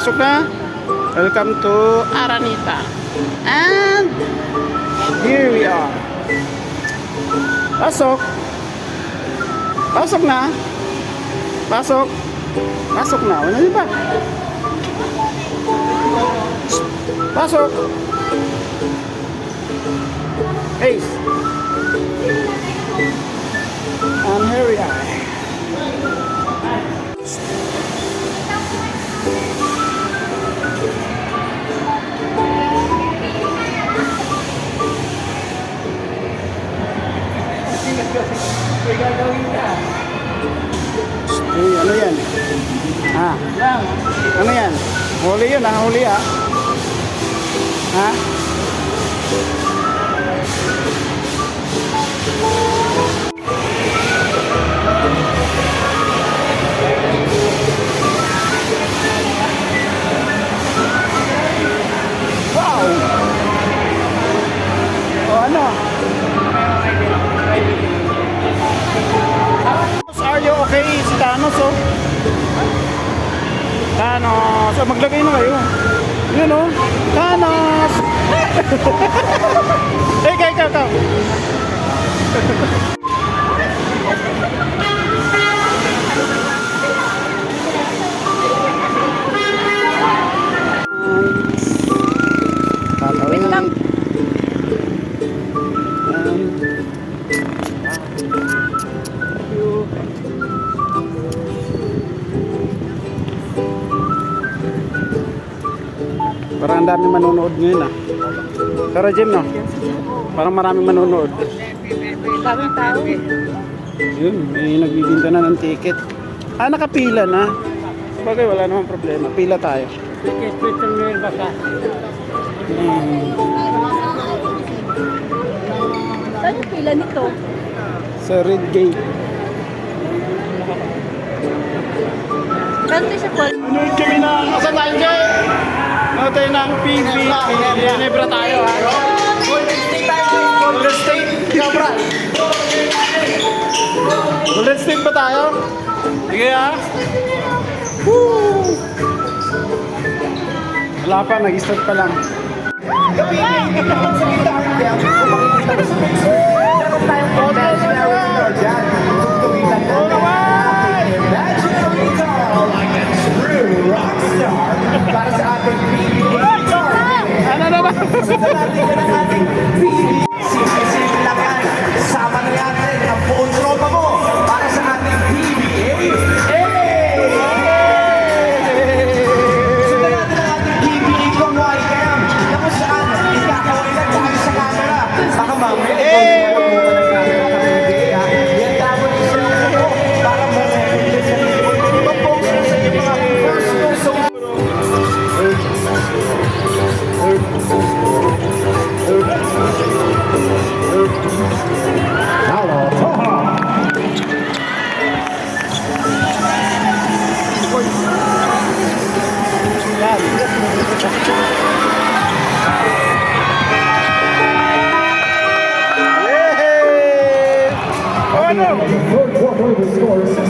Pasok na. Welcome to Aranita. And here we are. Pasok. Pasok na. Pasok. Pasok na. Wala niyo ba? Pasok. Hey. Ha? Ano yan? Huli yun, ha? Huli, ha? Ha? Wow! O ano? Are okay? Si Thanos, oh. Thanos. So, maglagay na kayo. Yun, oh. Thanos! eh, ikaw, ikaw, ikaw. Parang ang dami manonood ngayon ah. Pero Jim no? Parang maraming manonood. Daming tao. Yun, may nagbibinta na ng ticket. Ah, nakapila na. Bagay, wala namang problema. Pila tayo. Ito meron ba ka? Hmm. Saan yung pila nito? Sa Red Gate. Kanto siya po. Nanood kami na, nasa Nanood tayo ng PB. Ginebra tayo ha. Golden State tayo. Golden State. Ginebra. Golden State ba tayo? Sige ha. Woo! Wala pa, nag-start pa lang. Oo Baka mamaya боролися